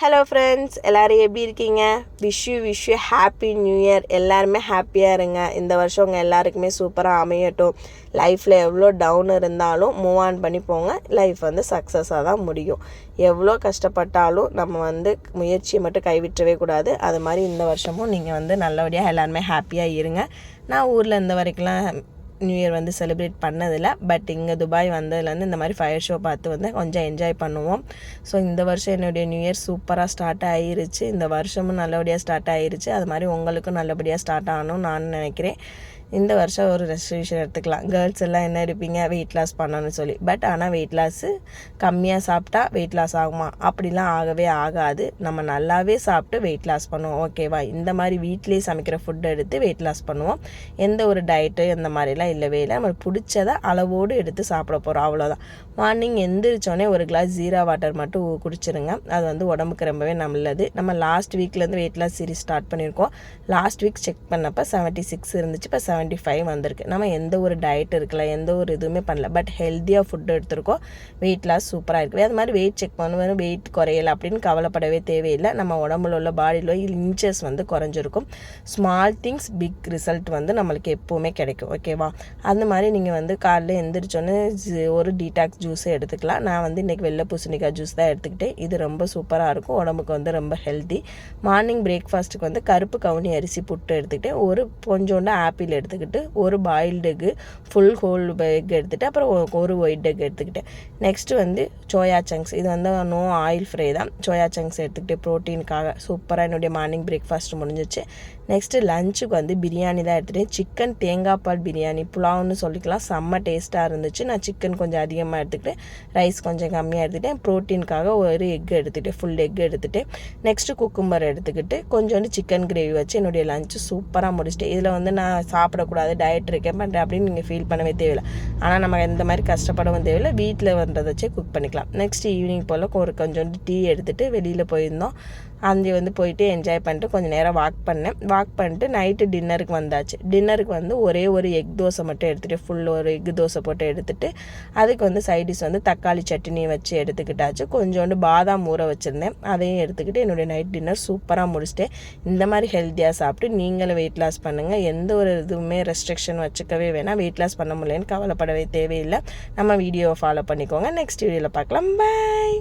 Hello friends எல்லோரும் எப்படி இருக்கீங்க? Wish you wish you happy new year எல்லாருமே ஹாப்பியாக இருங்க. இந்த வருஷம் உங்கள் எல்லாருக்குமே சூப்பராக அமையட்டும். லைஃப்பில் எவ்வளோ டவுன் இருந்தாலும் மூவ் ஆன் பண்ணி போங்க. லைஃப் வந்து சக்ஸஸாக தான் முடியும். எவ்வளோ கஷ்டப்பட்டாலும் நம்ம வந்து முயற்சியை மட்டும் கைவிட்டவே கூடாது. அது மாதிரி இந்த வருஷமும் நீங்கள் வந்து நல்லபடியாக எல்லாருமே ஹாப்பியாக இருங்க. நான் ஊரில் இந்த வரைக்கும்லாம் நியூ இயர் வந்து செலிப்ரேட் பண்ணதில்லை. பட் இங்கே துபாய் வந்ததுலேருந்து இந்த மாதிரி ஃபயர் ஷோ பார்த்து வந்து கொஞ்சம் என்ஜாய் பண்ணுவோம். ஸோ இந்த வருஷம் என்னுடைய நியூ இயர் சூப்பராக ஸ்டார்ட் ஆகிருச்சு இந்த வருஷமும் நல்லபடியாக ஸ்டார்ட் ஆகிருச்சு அது மாதிரி உங்களுக்கும் நல்லபடியாக ஸ்டார்ட் ஆகணும்னு நான் நினைக்கிறேன். இந்த வருஷம் ஒரு ரெஸ்ட்ரிக்ஷன் எடுத்துக்கலாம். கேர்ள்ஸ் எல்லாம் என்ன இருப்பீங்க வெயிட் லாஸ் பண்ணணும்னு சொல்லி. பட் ஆனால் வெயிட் லாஸு கம்மியாக சாப்பிட்டா வெயிட் லாஸ் ஆகுமா? அப்படிலாம் ஆகவே ஆகாது. நம்ம நல்லாவே சாப்பிட்டு வெயிட் லாஸ் பண்ணுவோம். ஓகேவா இந்த மாதிரி வீட்லேயே சமைக்கிற ஃபுட் எடுத்து வெயிட் லாஸ் பண்ணுவோம். எந்த ஒரு டயட்டு இந்த மாதிரிலாம் இல்லவே இல்லை. நம்ம பிடிச்சதை அளவோடு எடுத்து சாப்பிட போகிறோம் அவ்வளோதான் மார்னிங் எந்திரிச்சோடனே ஒரு கிளாஸ் ஜீரா வாட்டர் மட்டும் குடிச்சிருங்க. அது வந்து உடம்புக்கு ரொம்பவே நல்லது. நம்ம லாஸ்ட் வீக்லேருந்து வெயிட் லாஸ் சீரிஸ் ஸ்டார்ட் பண்ணியிருக்கோம். லாஸ்ட் வீக் செக் பண்ணப்போ செவன்ட்டி சிக்ஸ் இருந்துச்சு. இப்போ செவன்ட்டி ஃபைவ் வந்திருக்கு. நம்ம எந்த ஒரு டயட் இருக்கல எந்த ஒரு இதுவுமே பண்ணல. பட் ஹெல்த்தியாக ஃபுட் எடுத்திருக்கோம். வெயிட் லாஸ் சூப்பராக இருக்குது அது மாதிரி வெயிட் செக் பண்ணுவோம் வெயிட் குறையலை அப்படின்னு கவலைப்படவே தேவையில்லை. நம்ம உடம்புல உள்ள பாடியில் இன்ச்சஸ் வந்து குறைஞ்சிருக்கும். ஸ்மால் திங்ஸ் பிக் ரிசல்ட் வந்து நம்மளுக்கு எப்போவுமே கிடைக்கும். ஓகேவா அந்த மாதிரி நீங்கள் வந்து காலைல எந்திரிச்சோன்னே ஒரு டீடாக்ஸ் ஜூஸே எடுத்துக்கலாம். நான் வந்து இன்றைக்கி வெள்ளை பூசணிக்காய் ஜூஸ் தான் எடுத்துக்கிட்டேன். இது ரொம்ப சூப்பராக இருக்கும். உடம்புக்கு வந்து ரொம்ப ஹெல்த்தி மார்னிங் பிரேக்ஃபாஸ்ட்டுக்கு வந்து கருப்பு கவுனி அரிசி புட்டு எடுத்துக்கிட்டேன். ஒரு கொஞ்சோண்டு ஆப்பிள் எடுத்து எடுத்துக்கிட்டு ஒரு boiled egg full whole egg எடுத்துகிட்டு அப்புறம் ஒரு ஒயிட் எக் எடுத்துக்கிட்டேன். நெக்ஸ்ட்டு வந்து சோயா சங்க்ஸ் இது வந்து நோ ஆயில் ஃப்ரை தான். சோயா சங்க்ஸ் எடுத்துக்கிட்டு ப்ரோட்டீனுக்காக சூப்பராக என்னுடைய மார்னிங் பிரேக்ஃபாஸ்ட் முடிஞ்சிச்சு. நெக்ஸ்ட்டு லஞ்சுக்கு வந்து பிரியாணி தான் எடுத்துகிட்டேன் சிக்கன் தேங்காய் பால் பிரியாணி புலாவ்னு சொல்லிக்கலாம். செம்ம டேஸ்ட்டாக இருந்துச்சு. நான் சிக்கன் கொஞ்சம் அதிகமாக எடுத்துக்கிட்டேன். ரைஸ் கொஞ்சம் கம்மியாக எடுத்துகிட்டேன் ப்ரோட்டீனுக்காக ஒரு எக் எடுத்துகிட்டேன் ஃபுல் எக் எடுத்துகிட்டேன் நெக்ஸ்ட்டு குக்கும்பர் எடுத்துக்கிட்டு கொஞ்சோண்டு சிக்கன் கிரேவி வச்சு என்னுடைய லஞ்சு சூப்பராக முடிச்சிட்டேன். இதில் வந்து நான் சாப்பிடக்கூடாது டயட் இருக்கேன் பண்ணுறேன் அப்படின்னு நீங்கள் ஃபீல் பண்ணவே தேவையில்லை. ஆனால் நம்ம இந்த மாதிரி கஷ்டப்படவும் தேவையில்லை. வீட்டில் வந்ததை வச்சே குக் பண்ணிக்கலாம். நெக்ஸ்ட் ஈவினிங் போல் ஒரு கொஞ்சோண்டு டீ எடுத்துகிட்டு வெளியில் போயிருந்தோம். அங்கே வந்து போயிட்டு என்ஜாய் பண்ணிட்டு கொஞ்சம் நேரம் வாக் பண்ணேன். வாக் பண்ணிட்டு நைட்டு டின்னருக்கு வந்தாச்சு. டின்னருக்கு வந்து ஒரே ஒரு எக் தோசை மட்டும் எடுத்துகிட்டு ஃபுல் ஒரு எக் தோசை போட்டு எடுத்துகிட்டு அதுக்கு வந்து சைடிஷ் வந்து தக்காளி சட்னி வச்சு எடுத்துக்கிட்டாச்சு. கொஞ்சோண்டு பாதாம் ஊற வச்சுருந்தேன். அதையும் எடுத்துக்கிட்டு என்னுடைய நைட் டின்னர் சூப்பராக முடிச்சிட்டேன். இந்த மாதிரி ஹெல்த்தியாக சாப்பிட்டு நீங்களும் வெயிட் லாஸ் பண்ணுங்கள் எந்த ஒரு இதுவுமே ரெஸ்ட்ரிக்ஷன் வச்சுக்கவே வேணாம். வெயிட் லாஸ் பண்ண முடியலன்னு கவலைப்படவே தேவையில்லை. நம்ம வீடியோவை ஃபாலோ பண்ணிக்கோங்க. நெக்ஸ்ட் வீடியோவில் பார்க்கலாம். பாய்